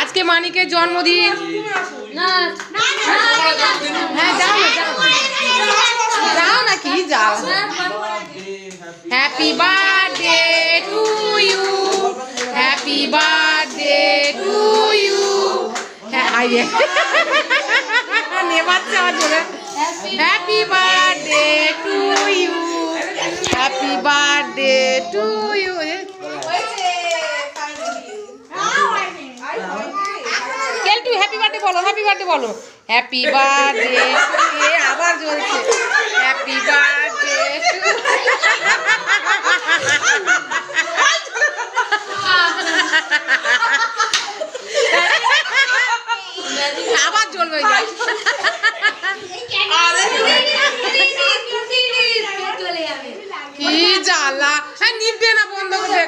আজকে মানিকের জন্মদিন হ্যাঁ যাও না যাও যাও না কি যাও happy birthday to you happy birthday to you হ্যাঁ আইয়ে নেবাচ্ছে আমার জোরে happy birthday to you happy birthday to you Keltu বলো হ্যাপি বার্থডে বলো। হ্যাপি বার্থডে এ আবার জ্বলছে। হ্যাপি বার্থডে আবার জ্বলবে ওই দেখ। কি জ্বালা হ্যাঁ নিবে না বন্ধ করে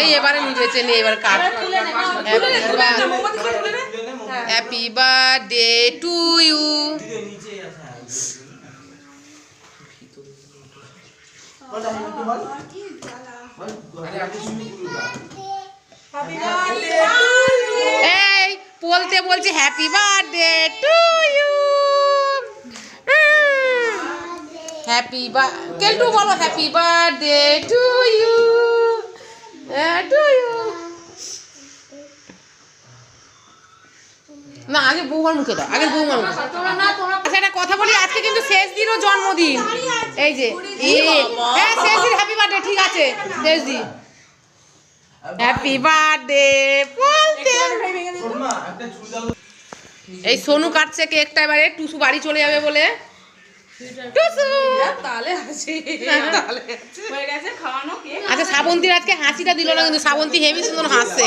এই এবারে নিবেছে নে এবার cut happy birthday to you এই বলতে বলছে happy birthday to you happy বা কেলটু বলো happy birthday to you to you না আগে বৌমার মুখে দাও আগে বৌমার মুখে আচ্ছা একটা কথা বলি আজকে কিন্তু শেষ দিনও জন্মদিন। এই যে হ্যাঁ শেষ দিন হ্যাপি বার্থডে ঠিক আছে শেষ দিন। হ্যাপি বার্থডে বলতে। এই সোনু কাটছে কেকটা এবারে টুসু বাড়ি চলে যাবে বলে। আচ্ছা শ্রাবন্তীর আজকে হাসিটা দিল না কিন্তু শ্রাবন্তী হেভি সুন্দর হাসছে।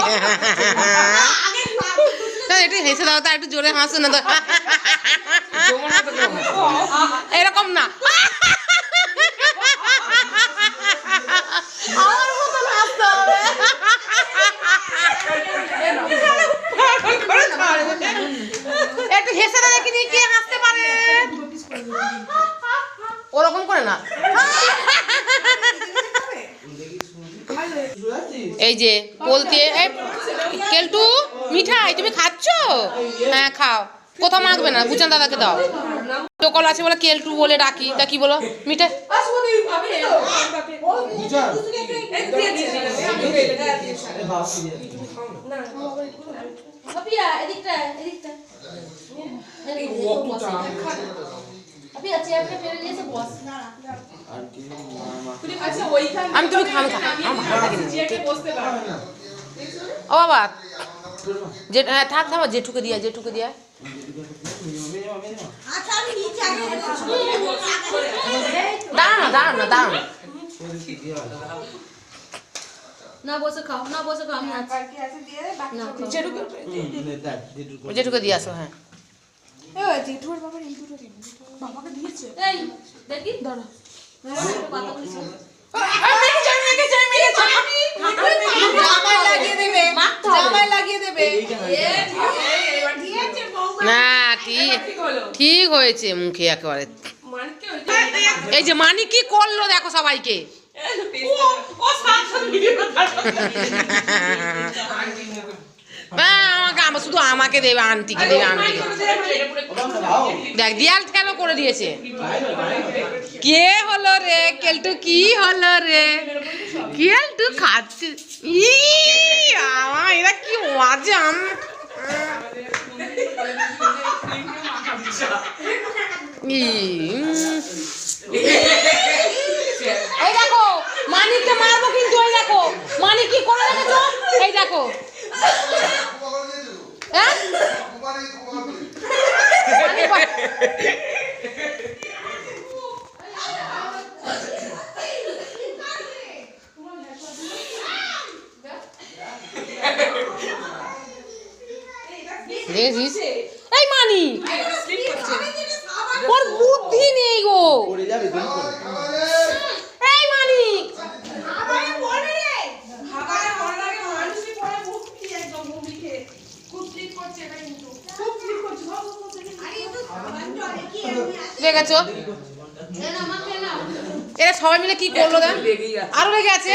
একটু হেসে দাও তা একটু জোরে হাসো না তো। এরকম না। একটু হেসে দাও দেখিনি কে হাসতে পারে। ওরকম করে না এই যে বলতে কেলটু মিঠাই তুমি খাচ্ছ হ্যাঁ খাও কোথাও মাখবে না বুঝান দাদাকে দাও টোকল আছে বলে কেলটু বলে ডাকি তা কি বলো মিঠাই আচ্ছা ওইখানে আমি তুমি খাম খা আমার ভালো লাগে না। বসতে পারবে ও বাবা যে হ্যাঁ থাক থাক জেঠুকে দিয়া জেঠুকে দিয়া দাঁড়াও না দাঁড়াও না দাঁড়াও না। না বসে খাও না বসে খাও আমি আছি না খাও। জেঠুকে দিয়ে আসো হ্যাঁ এই দেখি। দাঁড়া। কথা বলিস জামাই লাগিয়ে দেবে। জামাই লাগিয়ে না ঠিক ঠিক হয়েছে মুখে একেবারে। এই যে মানি কি করল দেখো সবাইকে। ও শুধু আমাকে দেবে, আন্টিকে দেবে, আন্টিকে। দেখ, দিয়াল কেন করে দিয়েছে? কে হলো রে? কেলটু কি হলো রে? কেলটু খাচ্ছে। ই আমা এরা কি মজা আম-। এই মানিককে মারবো কিন্তু, এই দেখো। মানিক কি করে রেখেছো? এই দেখো হ্যাঁ মানিক বা- দেখেছিস এই মানি! ওর বুদ্ধি নেই গো। ভাব, গেছো এরা সবাই মিলে কি করল আরও লেগে আছে?